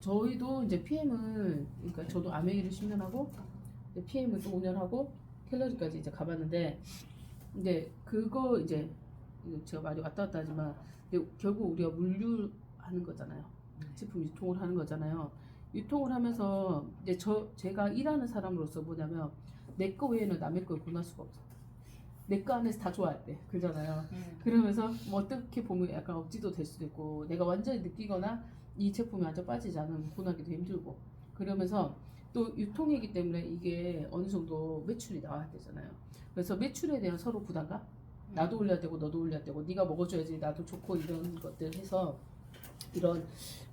저희도 이제 PM을 그러니까 저도 아메이를 10년 하고 PM을 또 5년 하고 캘러리까지 이제 가봤는데 근데 그거 이제 제가 많이 왔다 갔다 하지만 결국 우리가 물류하는 거잖아요. 제품 유통을 하는 거잖아요. 유통을 하면서 이제 저 제가 일하는 사람으로서 뭐냐면 내 거 외에는 남의 걸 권할 수가 없어. 내 거 안에서 다 좋아할 때 그러잖아요. 그러면서 뭐 어떻게 보면 약간 억지도 될 수도 있고 내가 완전히 느끼거나 이 제품이 완전 빠지지 않으면 권하기도 힘들고 그러면서 또 유통이기 때문에 이게 어느 정도 매출이 나와야 되잖아요. 그래서 매출에 대한 서로 부담감 나도 올려야 되고 너도 올려야 되고 네가 먹어줘야지 나도 좋고 이런 것들 해서 이런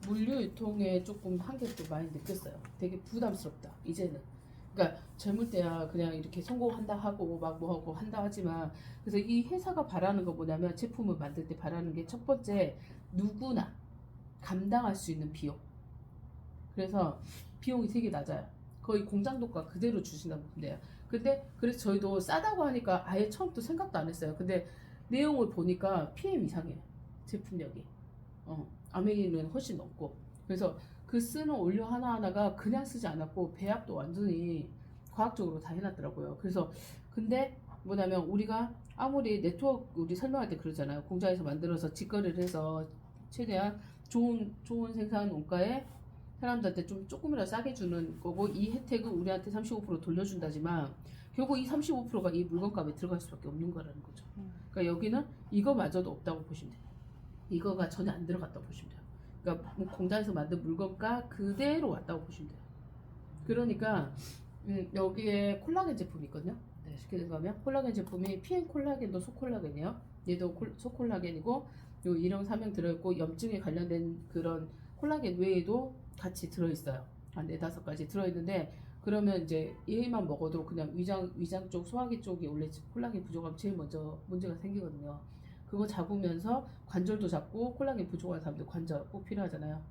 물류 유통에 조금 한계를 많이 느꼈어요. 되게 부담스럽다 이제는. 그러니까 젊을 때야 그냥 이렇게 성공한다 하고 막 뭐 하고 한다 하지만 그래서 이 회사가 바라는 거 뭐냐면 제품을 만들 때 바라는 게 첫 번째 누구나 감당할 수 있는 비용. 그래서 비용이 되게 낮아요. 거의 공장도가 그대로 주신다고 보면 돼요. 근데 그래서 저희도 싸다고 하니까 아예 처음부터 생각도 안 했어요. 근데 내용을 보니까 PM 이상해요. 제품력이. 어, 아메이는 훨씬 높고. 그래서 그 쓰는 원료 하나하나가 그냥 쓰지 않았고 배합도 완전히 과학적으로 다 해놨더라고요. 그래서 근데 뭐냐면 우리가 아무리 네트워크 우리 설명할 때 그러잖아요. 공장에서 만들어서 직거래를 해서 최대한 좋은 좋은 생산 원가에 사람들한테 좀 조금이라도 싸게 주는 거고 이 혜택은 우리한테 35% 돌려준다지만 결국 이 35%가 이 물건값에 들어갈 수밖에 없는 거라는 거죠. 음. 그러니까 여기는 이거마저도 없다고 보시면 돼요. 이거가 전혀 안 들어갔다고 보시면 돼요. 그러니까 뭐 공장에서 만든 물건가 그대로 왔다고 보시면 돼요. 그러니까 음, 여기에 콜라겐 제품이 있거든요. 네. 쉽게 생각하면 콜라겐 제품이 PN 콜라겐도 소콜라겐이에요. 얘도 콜- 소콜라겐이고 요 1형 3형 들어있고 염증에 관련된 그런 콜라겐 외에도 같이 들어있어요. 한 네다섯 가지 들어있는데 그러면 이제 얘만 먹어도 그냥 위장 위장 쪽 소화기 쪽이 원래 콜라겐 부족하면 제일 먼저 문제가 생기거든요. 그거 잡으면서 관절도 잡고 콜라겐 부족한 사람들 관절 꼭 필요하잖아요.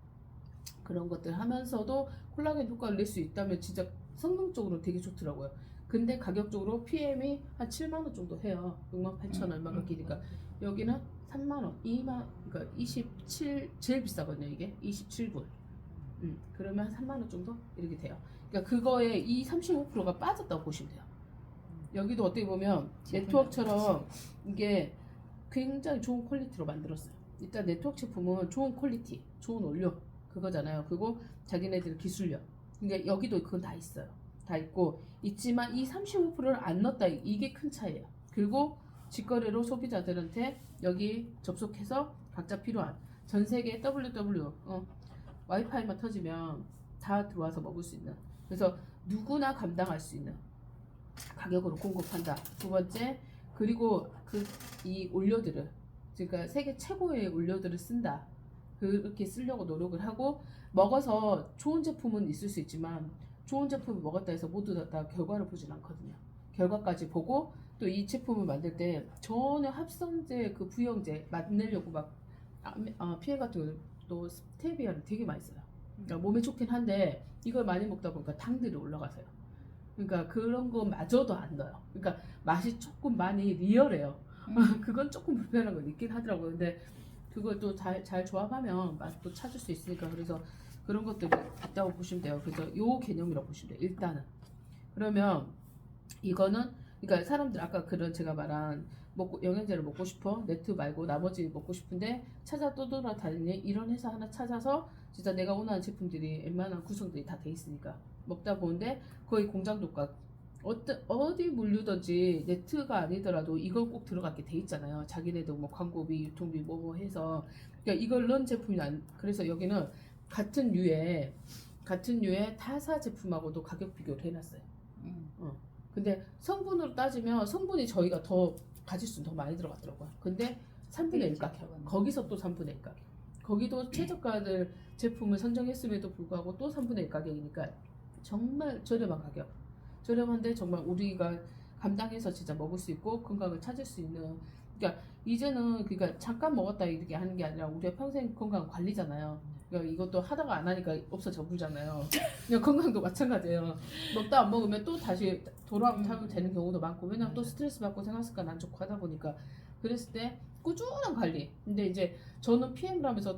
그런 것들 하면서도 콜라겐 효과를 낼 수 있다면 진짜 성능적으로 되게 좋더라고요. 근데 가격적으로 PM이 한 7만 원 정도 해요. 6만 8천 음, 얼마가 끼니까 여기는 3만 원, 2만 그러니까 27 제일 비싸거든요 이게 27불. 음, 그러면 한 3만 원 정도 이렇게 돼요. 그러니까 그거에 이 35%가 빠졌다고 보시면 돼요. 여기도 어떻게 보면 네트워크처럼 이게 굉장히 좋은 퀄리티로 만들었어요. 일단 네트워크 제품은 좋은 퀄리티, 좋은 원료 그거잖아요. 그리고 자기네들 기술력. 그러니까 여기도 그건 다 있어요. 다 있고 있지만 이 35%를 안 넣었다 이게 큰 차이예요. 그리고 직거래로 소비자들한테 여기 접속해서 각자 필요한 전 세계 WW 어, 와이파이만 터지면 다 들어와서 먹을 수 있는 그래서 누구나 감당할 수 있는 가격으로 공급한다. 두 번째 그리고 그 이 원료들을 그러니까 세계 최고의 원료들을 쓴다. 그렇게 쓰려고 노력을 하고 먹어서 좋은 제품은 있을 수 있지만 좋은 제품을 먹었다 해서 모두 다, 다 결과를 보진 않거든요. 결과까지 보고 또 이 제품을 만들 때 전혀 합성제 그 부영제 만들려고 막 아, 아, 피해 같은 거또 스테비아를 되게 많이 써요. 그러니까 몸에 좋긴 한데 이걸 많이 먹다 보니까 당들이 올라가세요. 그러니까 그런 거 마저도 안 넣어요. 그러니까 맛이 조금 많이 리얼해요. 그건 조금 불편한 건 있긴 하더라고요. 근데 그걸 또 잘 잘 조합하면 맛도 찾을 수 있으니까 그래서 그런 것들이 있다고 보시면 돼요. 그래서 요 개념이라고 보시면 돼요. 일단은 그러면 이거는 그러니까 사람들 아까 그런 제가 말한 먹고 영양제를 먹고 싶어 네트 말고 나머지 먹고 싶은데 찾아 떠돌아다니니 이런 회사 하나 찾아서 진짜 내가 원하는 제품들이 웬만한 구성들이 다 돼 있으니까 먹다 보는데 거의 공장 독과 어떤 어디 물류든지 네트가 아니더라도 이걸 꼭 들어가게 돼 있잖아요. 자기네도 뭐 광고비, 유통비 뭐뭐 해서 그러니까 이걸 넣은 제품이 안 그래서 여기는 같은 류의 같은 류의 타사 제품하고도 가격 비교를 해놨어요. 음. 근데 성분으로 따지면 성분이 저희가 더 가질 수는 더 많이 들어갔더라고요. 근데 3분의 1 가격. 거기서 또 3분의 1 가격. 거기도 최저가들 제품을 선정했음에도 불구하고 또 3분의 1 가격이니까 정말 저렴한 가격. 저렴한데 정말 우리가 감당해서 진짜 먹을 수 있고 건강을 찾을 수 있는 그러니까 이제는 그러니까 잠깐 먹었다 이렇게 하는 게 아니라 우리가 평생 건강 관리잖아요. 그러니까 이것도 하다가 안 하니까 없어져 버리잖아요. 그냥 건강도 마찬가지예요. 먹다 안 먹으면 또 다시 돌아오면 되는 경우도 많고 왜냐면 또 스트레스 받고 생활 습관 안 좋고 하다 보니까 그랬을 때 꾸준한 관리. 근데 이제 저는 PM을 하면서